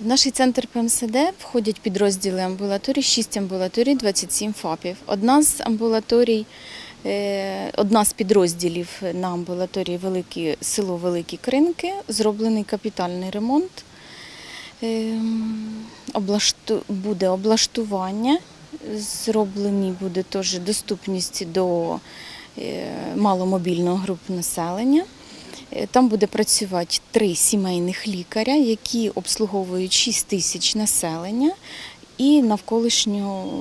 В наш центр ПМСД входять підрозділи амбулаторій, 6 амбулаторій, 27 ФАПів. Одна з амбулаторій, е, одна з підрозділів на амбулаторії Великі, село Великі Кринки, зроблений капітальний ремонт. Ем, буде облаштування, зроблені буде теж доступність до е, маломобільного груп населення. Е, Там буде працювати три сімейних лікаря, які обслуговують 6 тисяч населення і навколишню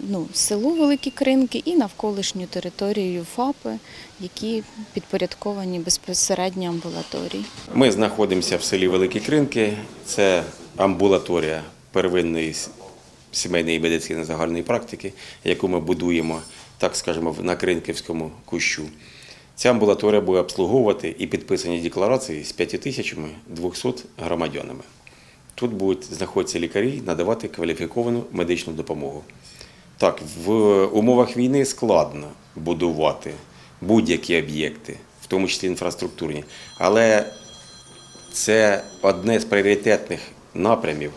ну, село Великі Кринки, і навколишню територію ФАПи, які підпорядковані безпосередньо амбулаторії. Ми знаходимося в селі Великі Кринки. Це амбулаторія первинної сімейної медицини загальної практики, яку ми будуємо, так скажемо, на Кринківському кущу. Ця амбулаторія буде обслуговувати і підписані декларації з 5200 громадянами. Тут будуть знаходитися лікарі, надавати кваліфіковану медичну допомогу. Так, в умовах війни складно будувати будь-які об'єкти, в тому числі інфраструктурні. Але це одне з пріоритетних напрямів,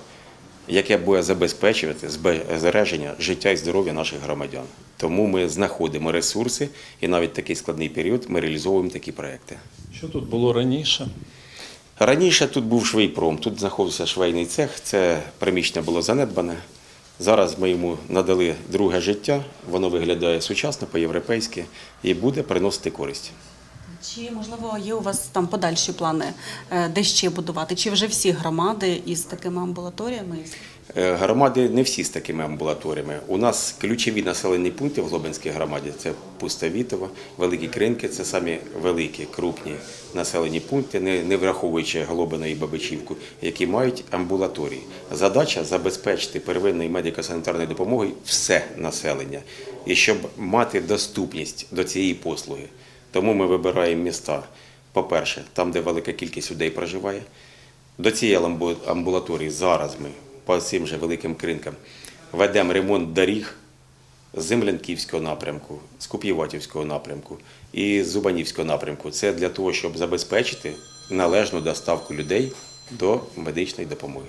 яке буде забезпечувати збереження життя і здоров'я наших громадян. Тому ми знаходимо ресурси і навіть в такий складний період ми реалізовуємо такі проекти. Що тут було раніше? Раніше тут був швейпром, тут знаходився швейний цех, це приміщення було занедбане. Зараз ми йому надали друге життя, воно виглядає сучасно, по-європейськи і буде приносити користь. Чи можливо є у вас там подальші плани, е, де ще будувати? Чи вже всі громади із такими амбулаторіями? Е, Громади не всі з такими амбулаторіями. У нас ключові населені пункти в Глобинській громаді це Пустовітово, Великі Кринки це самі великі, крупні населені пункти, не, не враховуючи Глобина і Бабичівку, які мають амбулаторії. Задача забезпечити первинною медико-санітарною допомогою все населення і щоб мати доступність до цієї послуги. Тому ми вибираємо міста, по-перше, там, де велика кількість людей проживає. До цієї амбулаторії зараз ми по цим же великим кринкам ведемо ремонт доріг з Землянківського напрямку, з Куп'єватівського напрямку і Зубанівського напрямку. Це для того, щоб забезпечити належну доставку людей до медичної допомоги.